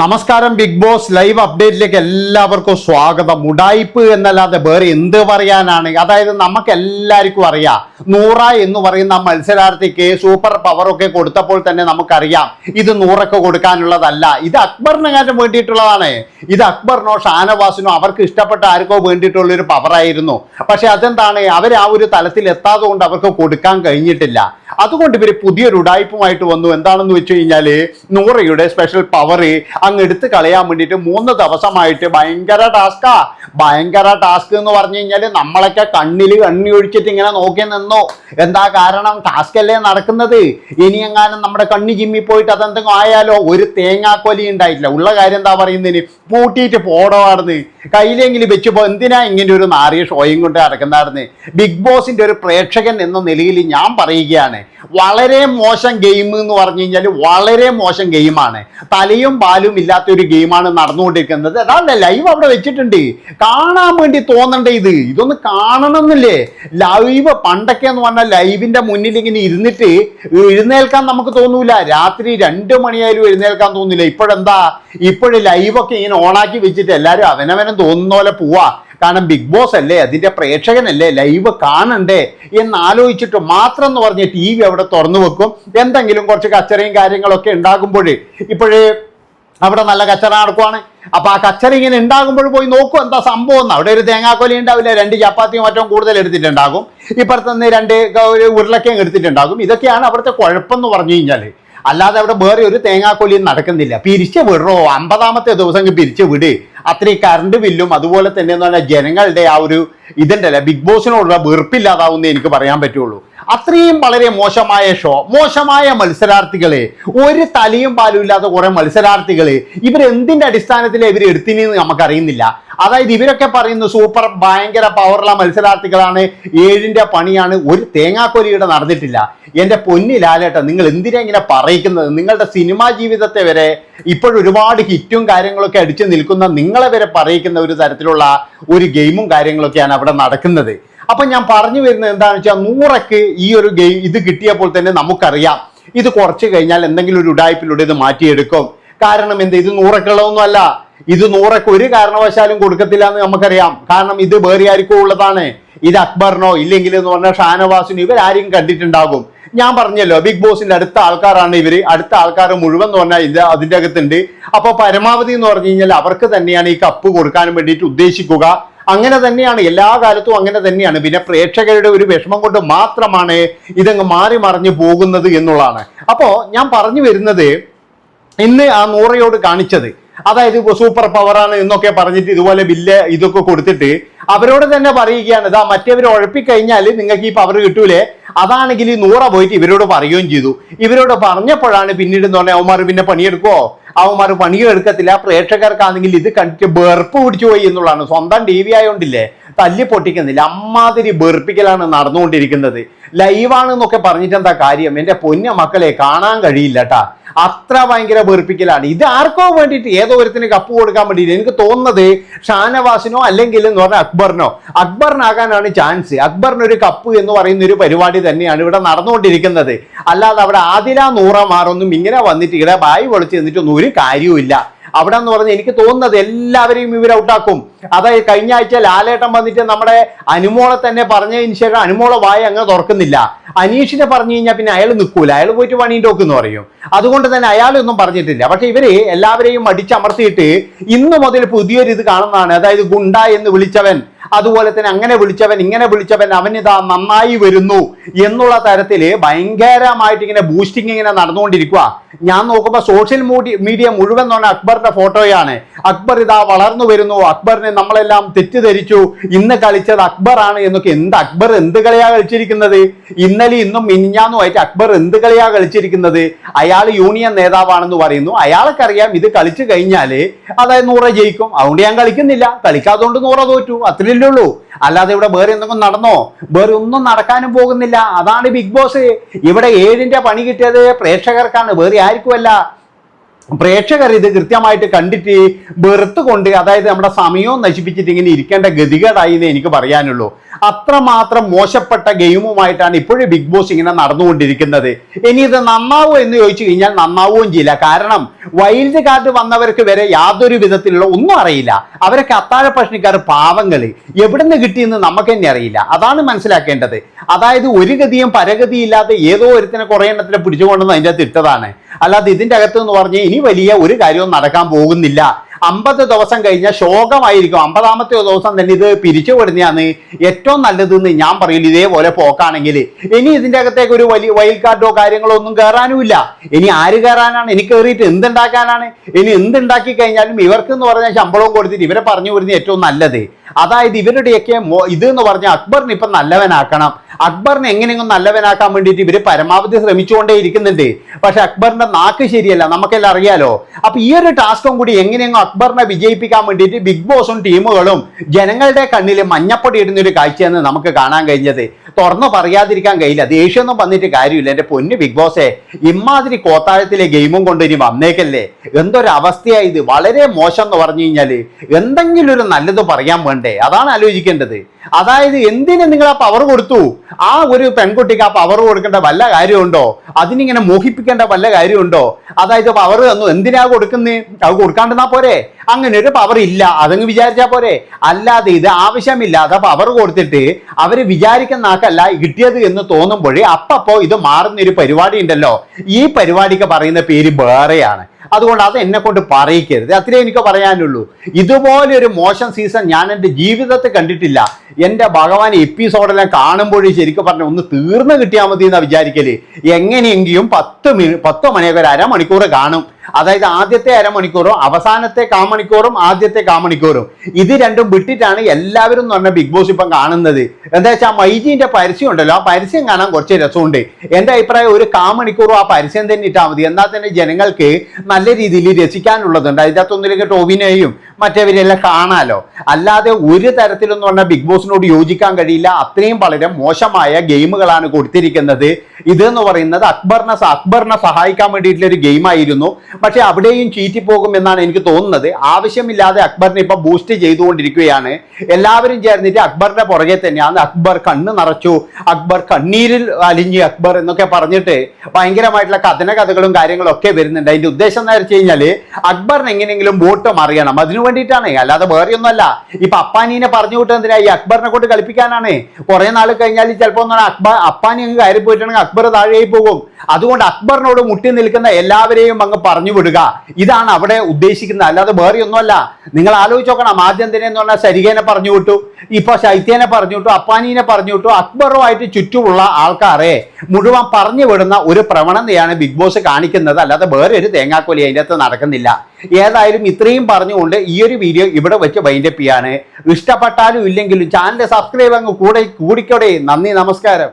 നമസ്കാരം big boss live അപ്ഡേറ്റിലേക്ക് എല്ലാവർക്കും സ്വാഗതം. ഉടായ്പ് എന്നല്ലാതെ വേറെ എന്ത് പറയാനാണ്? അതായത് നമുക്ക് എല്ലാവർക്കും അറിയാം. നൂറ എന്ന് പറയുന്ന മത്സരാർത്ഥിക്ക് സൂപ്പർ പവറൊക്കെ കൊടുത്തപ്പോൾ തന്നെ നമുക്കറിയാം. ഇത് നൂറൊക്കെ കൊടുക്കാനുള്ളതല്ല. ഇത് അക്ബറിന് കാര്യം വേണ്ടിയിട്ടുള്ളതാണ്. ഇത് അക്ബറിനോ ഷാനവാസിനോ അവർക്ക് ഇഷ്ടപ്പെട്ട ആർക്കോ വേണ്ടിയിട്ടുള്ള ഒരു പവറായിരുന്നു. പക്ഷെ അതെന്താണ്? അവർ ആ ഒരു തലത്തിൽ എത്താതെ കൊണ്ട് അവർക്ക് കൊടുക്കാൻ കഴിഞ്ഞിട്ടില്ല. അതുകൊണ്ട് ഇവർ പുതിയൊരു ഉടായ്പുമായിട്ട് വന്നു. എന്താണെന്ന് വെച്ച് കഴിഞ്ഞാൽ നൂറയുടെ സ്പെഷ്യൽ പവർ അങ്ങ് എടുത്ത് കളയാൻ വേണ്ടിയിട്ട് മൂന്ന് ദിവസമായിട്ട് ഭയങ്കര ടാസ്കാ ഭയങ്കര ടാസ്ക് എന്ന് പറഞ്ഞു കഴിഞ്ഞാൽ നമ്മളൊക്കെ കണ്ണിൽ കണ്ണി ഒഴിച്ചിട്ട് ഇങ്ങനെ നോക്കി നിന്നോ. എന്താ കാരണം? ടാസ്ക് അല്ലേ നടക്കുന്നത്. ഇനി എങ്ങാനും നമ്മുടെ കണ്ണി ജിമ്മി പോയിട്ട് അതെന്തെങ്കിലും ആയാലോ? ഒരു തേങ്ങാക്കൊലി ഉണ്ടായിട്ടില്ല. ഉള്ള കാര്യം എന്താ പറയുന്നതിന്? പൂട്ടിയിട്ട് പോടവാർന്ന് കയ്യിലെങ്കിലും വെച്ച് പോ എന്തിനാ ഇങ്ങനെ ഒരു നാറിയ ഷോയും കൊണ്ട് നടക്കുന്നാർന്ന് ബിഗ് ബോസിന്റെ ഒരു പ്രേക്ഷകൻ എന്ന നിലയിൽ ഞാൻ പറയുകയാണ്. വളരെ മോശം ഗെയിം എന്ന് പറഞ്ഞു കഴിഞ്ഞാൽ വളരെ മോശം ഗെയിമാണ് തലയും പാലും ഇല്ലാത്ത ഒരു ഗെയിമാണ് നടന്നുകൊണ്ടിരിക്കുന്നത്. അതാണ് ലൈവ് അവിടെ വെച്ചിട്ടുണ്ട്. കാണാൻ വേണ്ടി തോന്നണ്ടേ ഇത്. ഇതൊന്ന് കാണണമെന്നില്ലേ? ലൈവ് പണ്ടൊക്കെ എന്ന് പറഞ്ഞാൽ ലൈവിന്റെ മുന്നിൽ ഇങ്ങനെ ഇരുന്നിട്ട് എഴുന്നേൽക്കാൻ നമുക്ക് തോന്നൂല. രാത്രി രണ്ട് മണിയായാലും എഴുന്നേൽക്കാൻ തോന്നില്ല ഇപ്പോഴെന്താ? ഇപ്പോഴും ലൈവൊക്കെ ഇങ്ങനെ ഓണാക്കി വെച്ചിട്ട് എല്ലാവരും അവനവനും തോന്നുന്ന പോലെ പോവാ. കാരണം ബിഗ് ബോസ് അല്ലേ അതിന്റെ പ്രേക്ഷകനല്ലേ ലൈവ് കാണണ്ടേ എന്ന് ആലോചിച്ചിട്ട് മാത്രം എന്ന് പറഞ്ഞ് ടി വി അവിടെ തുറന്നു വെക്കും. എന്തെങ്കിലും കുറച്ച് കച്ചറയും കാര്യങ്ങളൊക്കെ ഉണ്ടാകുമ്പോഴേ ഇപ്പോഴേ അവിടെ നല്ല കച്ചറ നടക്കുവാണ്. അപ്പൊ ആ കച്ചറ ഇങ്ങനെ ഉണ്ടാകുമ്പോൾ പോയി നോക്കും എന്താ സംഭവം എന്ന്. അവിടെ ഒരു തേങ്ങാക്കൊലി ഉണ്ടാവില്ല രണ്ട് ചപ്പാത്തിയും മറ്റും കൂടുതൽ എടുത്തിട്ടുണ്ടാകും. ഇപ്പുറത്തുനിന്ന് രണ്ട് ഉരുളക്കയും എടുത്തിട്ടുണ്ടാകും. ഇതൊക്കെയാണ് അവിടുത്തെ കുഴപ്പം എന്ന് പറഞ്ഞു കഴിഞ്ഞാൽ അല്ലാതെ അവിടെ വേറെ ഒരു തേങ്ങാക്കൊലിയും നടക്കുന്നില്ല. പിരിച്ച് വിടറോ. അമ്പതാമത്തെ ദിവസം പിരിച്ച് വിട്. അത്രയും കറണ്ട് ബില്ലും അതുപോലെ തന്നെ എന്ന് പറഞ്ഞാൽ ജനങ്ങളുടെ ആ ഒരു ഇതുണ്ടല്ലേ ബിഗ് ബോസിനോടുള്ള വെറുപ്പില്ലാതാവുന്നേ എനിക്ക് പറയാൻ പറ്റുള്ളൂ. അത്രയും വളരെ മോശമായ ഷോ മോശമായ മത്സരാർത്ഥികളെ ഒരു തലയും പാലും ഇല്ലാത്ത കുറെ മത്സരാർത്ഥികളെ ഇവരെന്തിന്റെ അടിസ്ഥാനത്തിൽ ഇവർ എടുത്തിനെന്ന് നമുക്കറിയുന്നില്ല. അതായത് ഇവരൊക്കെ പറയുന്നു സൂപ്പർ ഭയങ്കര പവറുള്ള മത്സരാർത്ഥികളാണ് ഏഴിന്റെ പണിയാണ് ഒരു തേങ്ങാക്കൊലിയുടെ നടന്നിട്ടില്ല. എന്റെ പൊന്നി ലാലേട്ട നിങ്ങൾ എന്തിനാ ഇങ്ങനെ പറയിക്കുന്നത്? നിങ്ങളുടെ സിനിമാ ജീവിതത്തെ വരെ ഇപ്പോഴും ഒരുപാട് ഹിറ്റും കാര്യങ്ങളൊക്കെ അടിച്ചു നിൽക്കുന്ന നിങ്ങളെ വരെ പറയിക്കുന്ന ഒരു തരത്തിലുള്ള ഒരു ഗെയിമും കാര്യങ്ങളൊക്കെയാണ് അവിടെ നടക്കുന്നത്. അപ്പൊ ഞാൻ പറഞ്ഞു വരുന്നത് എന്താണെന്ന് വെച്ചാൽ നൂറക്ക് ഈ ഒരു ഗെയിം ഇത് കിട്ടിയപ്പോൾ തന്നെ നമുക്കറിയാം. ഇത് കുറച്ച് കഴിഞ്ഞാൽ എന്തെങ്കിലും ഒരു ഉടായ്പിലൂടെ ഇത് മാറ്റിയെടുക്കും. കാരണം എന്ത്? ഇത് നൂറക്കുള്ളതൊന്നും അല്ല ഇത് നൂറക്ക് ഒരു കാരണവശാലും കൊടുക്കത്തില്ല എന്ന് നമുക്കറിയാം. കാരണം ഇത് വേറെ ആർക്കും ഉള്ളതാണ്. ഇത് അക്ബറിനോ ഇല്ലെങ്കിൽ എന്ന് പറഞ്ഞാൽ ഷാനവാസിനോ ഇവരാരും കണ്ടിട്ടുണ്ടാകും. ഞാൻ പറഞ്ഞല്ലോ ബിഗ് ബോസിന്റെ അടുത്ത ആൾക്കാരാണ് ഇവർ. അടുത്ത ആൾക്കാർ മുഴുവൻ എന്ന് പറഞ്ഞാൽ ഇത് അതിന്റെ അകത്തുണ്ട്. അപ്പൊ പരമാവധി എന്ന് പറഞ്ഞു കഴിഞ്ഞാൽ അവർക്ക് തന്നെയാണ് ഈ കപ്പ് കൊടുക്കാനും വേണ്ടിയിട്ട് ഉദ്ദേശിക്കുക. അങ്ങനെ തന്നെയാണ് എല്ലാ കാലത്തും അങ്ങനെ തന്നെയാണ്. പിന്നെ പ്രേക്ഷകരുടെ ഒരു വിഷമം കൊണ്ട് മാത്രമാണ് ഇതങ്ങ് മാറി മറിഞ്ഞു പോകുന്നത് എന്നുള്ളതാണ്. അപ്പോ ഞാൻ പറഞ്ഞു വരുന്നത് ഇന്ന് ആ നൂറയോട് കാണിച്ചത്. അതായത് സൂപ്പർ പവറാണ് എന്നൊക്കെ പറഞ്ഞിട്ട് ഇതുപോലെ ബില്ല് ഇതൊക്കെ കൊടുത്തിട്ട് അവരോട് തന്നെ പറയുകയാണ് ഇതാ മറ്റേവർ ഉഴപ്പിക്കഴിഞ്ഞാൽ നിങ്ങൾക്ക് ഈ പവർ കിട്ടൂലേ? അതാണെങ്കിൽ നൂറ പോയിട്ട് ഇവരോട് പറയുകയും ചെയ്തു. ഇവരോട് പറഞ്ഞപ്പോഴാണ് പിന്നീട് എന്ന് പറഞ്ഞാൽ അവന്മാർ പിന്നെ പണിയെടുക്കുവോ? അവന്മാർ പണിയും എടുക്കത്തില്ല. പ്രേക്ഷകർക്കാണെങ്കിൽ ഇത് കണ്ടിട്ട് വെറുപ്പ് പിടിച്ചു പോയി എന്നുള്ളതാണ്. സ്വന്തം ടി വി ആയതുകൊണ്ടില്ലേ തല്ലി പൊട്ടിക്കുന്നില്ല. അമ്മാതിരി വെറുപ്പിക്കലാണ് നടന്നുകൊണ്ടിരിക്കുന്നത്. ലൈവാണെന്നൊക്കെ പറഞ്ഞിട്ട് എന്താ കാര്യം? എന്റെ പൊന്ന മക്കളെ കാണാൻ കഴിയില്ല കേട്ടാ അത്ര ഭയങ്കര വെറുപ്പിക്കലാണ്. ഇത് ആർക്കോ വേണ്ടിയിട്ട് ഏതോ ഒരുത്തിന് കപ്പ് കൊടുക്കാൻ വേണ്ടിയിട്ട് എനിക്ക് തോന്നുന്നത് ഷാനവാസിനോ അല്ലെങ്കിൽ എന്ന് പറഞ്ഞാൽ അക്ബറിനോ. അക്ബറിനാകാനാണ് ചാൻസ് അക്ബറിന് ഒരു കപ്പ് എന്ന് പറയുന്ന ഒരു പരിപാടി തന്നെയാണ് ഇവിടെ നടന്നുകൊണ്ടിരിക്കുന്നത്. അല്ലാതെ അവിടെ ആദില നൂറമാറൊന്നും ഇങ്ങനെ വന്നിട്ട് ഇവിടെ ബായി പൊളിച്ച് നിന്നിട്ടൊന്നും ഒരു കാര്യവുമില്ല. അവിടെ എന്ന് പറഞ്ഞാൽ എനിക്ക് തോന്നുന്നത് എല്ലാവരെയും ഇവർ ഔട്ടാക്കും. അതായത് കഴിഞ്ഞ ആഴ്ച ലാലേട്ടൻ വന്നിട്ട് നമ്മുടെ അനുമോളെ തന്നെ പറഞ്ഞതിന് ശേഷം അനുമോളെ വായ അങ്ങ് തുറക്കുന്നില്ല. അനീഷിനെ പറഞ്ഞു കഴിഞ്ഞാൽ പിന്നെ അയാൾ നിൽക്കൂല. അയാൾ പോയിട്ട് പണീന്റെ എന്ന് പറയും. അതുകൊണ്ട് തന്നെ അയാളൊന്നും പറഞ്ഞിട്ടില്ല. പക്ഷെ ഇവർ എല്ലാവരെയും അടിച്ചമർത്തിയിട്ട് ഇന്നു മുതൽ പുതിയൊരു ഇത് കാണുന്നതാണ്. അതായത് ഗുണ്ട എന്ന് വിളിച്ചവൻ. അതുപോലെ തന്നെ അങ്ങനെ വിളിച്ചവൻ ഇങ്ങനെ വിളിച്ചവൻ അവനിതാ നന്നായി വരുന്നു എന്നുള്ള തരത്തിൽ ഭയങ്കരമായിട്ട് ഇങ്ങനെ ബൂസ്റ്റിംഗ് ഇങ്ങനെ നടന്നുകൊണ്ടിരിക്കുക ഞാൻ നോക്കുമ്പോൾ സോഷ്യൽ മീഡിയ മുഴുവൻ പറഞ്ഞാൽ അക്ബറിന്റെ ഫോട്ടോയാണ്. അക്ബർ ഇതാ വളർന്നു വരുന്നു. അക്ബറിനെ നമ്മളെല്ലാം തെറ്റിദ്ധരിച്ചു. ഇന്ന് കളിച്ചത് അക്ബറാണ് എന്നൊക്കെ. എന്ത് അക്ബർ എന്ത് കളിയാ കളിച്ചിരിക്കുന്നത്? ഇന്നലെ ഇന്നും മിനിഞ്ഞാന്നുമായിട്ട് അക്ബർ എന്ത് കളിയാ കളിച്ചിരിക്കുന്നത്? അയാൾ യൂണിയൻ നേതാവാണെന്ന് പറയുന്നു. അയാൾക്കറിയാം ഇത് കളിച്ചു കഴിഞ്ഞാൽ അതായത് നൂറ ജയിക്കും. അതുകൊണ്ട് ഞാൻ കളിക്കുന്നില്ല. കളിക്കാതുകൊണ്ട് നൂറ തോറ്റു. അത്രയല്ലേ ഉള്ളൂ. അല്ലാതെ ഇവിടെ വേറെ എന്തെങ്കിലും നടന്നോ? വേറെ ഒന്നും നടക്കാനും പോകുന്നില്ല. അതാണ് ബിഗ് ബോസ്. ഇവിടെ ഏഴിന്റെ പണി കിട്ടിയത് പ്രേക്ഷകർക്കാണ്. വേറെ ആർക്കുമല്ല. പ്രേക്ഷകർ ഇത് കൃത്യമായിട്ട് കണ്ടിട്ട് വെറുത്തുകൊണ്ട് അതായത് നമ്മുടെ സമയവും നശിപ്പിച്ചിട്ട് ഇങ്ങനെ ഇരിക്കേണ്ട ഗതികേടായി എന്ന് എനിക്ക് പറയാനുള്ളൂ. അത്രമാത്രം മോശപ്പെട്ട ഗെയിമുമായിട്ടാണ് ഇപ്പോഴും ബിഗ് ബോസ് ഇങ്ങനെ നടന്നുകൊണ്ടിരിക്കുന്നത്. ഇനി ഇത് നന്നാവോ എന്ന് ചോദിച്ചു കഴിഞ്ഞാൽ നന്നാവുകയും ചെയ്യില്ല. കാരണം വൈൽഡ് കാർഡ് വന്നവർക്ക് വരെ യാതൊരു വിധത്തിലുള്ള ഒന്നും അറിയില്ല. അവരൊക്കെ അത്താഴ പ്രശ്നക്കാർ പാവങ്ങൾ എവിടുന്ന് കിട്ടിയെന്ന് നമുക്ക് തന്നെ അറിയില്ല. അതാണ് മനസ്സിലാക്കേണ്ടത്. അതായത് ഒരു ഗതിയും പരഗതിയില്ലാതെ ഏതോ ഒരുത്തിനെ കുറേ എണ്ണത്തിനെ പിടിച്ചുകൊണ്ടെന്ന് അതിന്റെ അകത്ത് ഇട്ടതാണ്. അല്ലാതെ ഇതിന്റെ അകത്ത് എന്ന് പറഞ്ഞാൽ ഇനി വലിയ ഒരു കാര്യവും നടക്കാൻ പോകുന്നില്ല. അമ്പത് ദിവസം കഴിഞ്ഞാൽ ശോകമായിരിക്കും. അമ്പതാമത്തെ ദിവസം തന്നെ ഇത് പിരിച്ചുവിടുന്നതാണ് ഏറ്റവും നല്ലതെന്ന് ഞാൻ പറയില്ല ഇതേപോലെ പോക്കാണെങ്കിൽ ഇനി ഇതിന്റെ അകത്തേക്ക് ഒരു വലിയ വൈൽഡ് കാർഡോ കാര്യങ്ങളോ ഒന്നും കയറാനുമില്ല ഇനി ആര് കയറാനാണ് ഇനി കയറിയിട്ട് എന്തുണ്ടാക്കാനാണ്? ഇനി എന്തുണ്ടാക്കി കഴിഞ്ഞാലും ഇവർക്ക് എന്ന് പറഞ്ഞാൽ ശമ്പളവും കൊടുത്തിട്ട് ഇവരെ പറഞ്ഞു വരുന്നത് ഏറ്റവും നല്ലത്. അതായത് ഇവരുടെയൊക്കെ ഇത് എന്ന് പറഞ്ഞാൽ അക്ബറിന് ഇപ്പം നല്ലവനാക്കണം. അക്ബറിനെ എങ്ങനെയെങ്കിലും നല്ലവനാക്കാൻ വേണ്ടിയിട്ട് ഇവർ പരമാവധി ശ്രമിച്ചുകൊണ്ടേ ഇരിക്കുന്നുണ്ട്. പക്ഷെ അക്ബറിന്റെ നാക്ക് ശരിയല്ല നമുക്കെല്ലാം അറിയാലോ. അപ്പൊ ഈ ഒരു ടാസ്കും കൂടി എങ്ങനെയെങ്കിലും അക്ബറിനെ വിജയിപ്പിക്കാൻ വേണ്ടിയിട്ട് ബിഗ് ബോസും ടീമുകളും ജനങ്ങളുടെ കണ്ണിൽ മഞ്ഞപ്പൊടി ഇടുന്ന ഒരു കാഴ്ചയെന്ന് നമുക്ക് കാണാൻ കഴിഞ്ഞത്. തുറന്നു പറയാതിരിക്കാൻ കഴിയില്ല ദേഷ്യമൊന്നും വന്നിട്ട് കാര്യമില്ല. എന്റെ പൊന്ന് ബിഗ് ബോസേ ഇമാതിരി കോത്താഴത്തിലെ ഗെയിമും കൊണ്ട് ഇനി വന്നേക്കല്ലേ? എന്തൊരു അവസ്ഥയായി ഇത്? വളരെ മോശം എന്ന് പറഞ്ഞു കഴിഞ്ഞാൽ എന്തെങ്കിലും ഒരു നല്ലത് പറയാൻ വേണ്ടേ? അതാണ് ആലോചിക്കേണ്ടത്. അതായത് എന്തിന് നിങ്ങൾ ആ പവർ കൊടുത്തു? ആ ഒരു പെൺകുട്ടിക്ക് ആ പവർ കൊടുക്കേണ്ട വല്ല കാര്യമുണ്ടോ? അതിനിങ്ങനെ മോഹിപ്പിക്കേണ്ട വല്ല കാര്യമുണ്ടോ? അതായത് പവർ തന്നു എന്തിനാ കൊടുക്കുന്നേ? അത് കൊടുക്കാണ്ടെന്നാ പോരെ. അങ്ങനെ ഒരു പവർ ഇല്ല അതങ്ങ് വിചാരിച്ചാ പോരെ. അല്ലാതെ ഇത് ആവശ്യമില്ലാതെ പവർ കൊടുത്തിട്ട് അവർ വിചാരിക്കുന്ന ആക്കല്ല കിട്ടിയത് എന്ന് തോന്നുമ്പോഴേ അപ്പപ്പോ ഇത് മാറുന്ന ഒരു പരിപാടി ഉണ്ടല്ലോ. ഈ പരിപാടിക്ക് പറയുന്ന പേര് വേറെയാണ്. അതുകൊണ്ട് അത് എന്നെ കൊണ്ട് പറയിക്കരുത്. അത്രേ എനിക്ക് പറയാനുള്ളൂ. ഇതുപോലൊരു മോശം സീസൺ ഞാൻ എന്റെ ജീവിതത്തിൽ കണ്ടിട്ടില്ല. എന്റെ ഭഗവാൻ എപ്പിസോഡെല്ലാം കാണുമ്പോഴേ ശരിക്കും പറഞ്ഞ ഒന്ന് തീർന്നു കിട്ടിയാൽ മതി എന്നാണ് വിചാരിക്കൽ. എങ്ങനെയെങ്കിലും പത്ത് മിനി പത്ത് മണിയൊക്കെ ഒരു അരമണിക്കൂർ കാണും. അതായത് ആദ്യത്തെ അരമണിക്കൂറും അവസാനത്തെ കാമണിക്കൂറും ആദ്യത്തെ കാമണിക്കൂറും. ഇത് രണ്ടും വിട്ടിട്ടാണ് എല്ലാവരും എന്ന് പറഞ്ഞ ബിഗ് ബോസ് ഇപ്പം കാണുന്നത്. എന്താ വെച്ചാൽ മൈജീന്റെ പരസ്യം ഉണ്ടല്ലോ. ആ പരസ്യം കാണാൻ കുറച്ച് രസമുണ്ട്. എന്റെ അഭിപ്രായം ഒരു കാമണിക്കൂറും ആ പരസ്യം തന്നെ ഇട്ടാൽ മതി എന്നാൽ തന്നെ ജനങ്ങൾക്ക് നല്ല രീതിയിൽ രസിക്കാനുള്ളതുണ്ട്. അതിന്റെ അകത്തൊന്നിലേക്ക് ടോവിനെയും മറ്റവരെയെല്ലാം കാണാലോ. അല്ലാതെ ഒരു തരത്തിലെന്ന് പറഞ്ഞാൽ ബിഗ് ബോസിനോട് യോജിക്കാൻ കഴിയില്ല. അത്രയും വളരെ മോശമായ ഗെയിമുകളാണ് കൊടുത്തിരിക്കുന്നത്. ഇതെന്ന് പറയുന്നത് അക്ബറിനെ അക്ബറിനെ സഹായിക്കാൻ വേണ്ടിയിട്ടുള്ള ഒരു ഗെയിമായിരുന്നു. പക്ഷെ അവിടെയും ചീറ്റിപ്പോകും എന്നാണ് എനിക്ക് തോന്നുന്നത്. ആവശ്യമില്ലാതെ അക്ബറിനെ ഇപ്പം ബൂസ്റ്റ് ചെയ്തുകൊണ്ടിരിക്കുകയാണ്. എല്ലാവരും ചേർന്നിട്ട് അക്ബറിന്റെ പുറകെ തന്നെയാണ്. അക്ബർ കണ്ണ് നിറച്ചു. അക്ബർ കണ്ണീരിൽ അലിഞ്ഞു അക്ബർ എന്നൊക്കെ പറഞ്ഞിട്ട് ഭയങ്കരമായിട്ടുള്ള കഥന കഥകളും കാര്യങ്ങളും ഒക്കെ വരുന്നുണ്ട്. അതിന്റെ ഉദ്ദേശം എന്ന് വെച്ച് കഴിഞ്ഞാൽ അക്ബറിന് എങ്ങനെയെങ്കിലും വോട്ട് മറിയണം. അതിനു വേണ്ടിയിട്ടാണ്. അല്ലാതെ വേറെ ഒന്നുമല്ല ഇപ്പൊ അപ്പാനീനെ പറഞ്ഞു വിട്ടത് ഈ അക്ബറിനെ കൊണ്ട് കളിപ്പിക്കാനാണ്. കുറെ നാൾ കഴിഞ്ഞാൽ ചിലപ്പോ എന്താണ് അക്ബർ അപ്പാനി അങ്ങ് കയറി പോയിട്ടുണ്ടെങ്കിൽ അക്ബർ താഴെയായി പോകും. അതുകൊണ്ട് അക്ബറിനോട് മുട്ടി നിൽക്കുന്ന എല്ലാവരെയും അങ്ങ് പറഞ്ഞു വിടുക. ഇതാണ് അവിടെ ഉദ്ദേശിക്കുന്നത്. അല്ലാതെ വേറെ ഒന്നുമല്ല. നിങ്ങൾ ആലോചിച്ച് നോക്കണം. ആദ്യം തന്നെ എന്ന് പറഞ്ഞാൽ ശരികേനെ പറഞ്ഞു വിട്ടു. ഇപ്പൊ ശൈത്യനെ പറഞ്ഞു വിട്ടു. അപ്പാനീനെ പറഞ്ഞു വിട്ടു. അക്ബറുമായിട്ട് ചുറ്റുമുള്ള ആൾക്കാരെ മുഴുവൻ പറഞ്ഞു വിടുന്ന ഒരു പ്രവണതയാണ് ബിഗ് ബോസ് കാണിക്കുന്നത്. അല്ലാതെ വേറെ ഒരു തേങ്ങാക്കൊലി അതിന്റെ അകത്ത് നടക്കുന്നില്ല. ഏതായാലും ഇത്രയും പറഞ്ഞുകൊണ്ട് ഈ ഒരു വീഡിയോ ഇവിടെ വെച്ച് വൈൻഡപ്പ് ചെയ്യാണ്. ഇഷ്ടപ്പെട്ടാലും ഇല്ലെങ്കിലും ചാനൽ സബ്സ്ക്രൈബ് അങ്ങ് കൂടെ കൂടിക്കോടെ. നന്ദി നമസ്കാരം.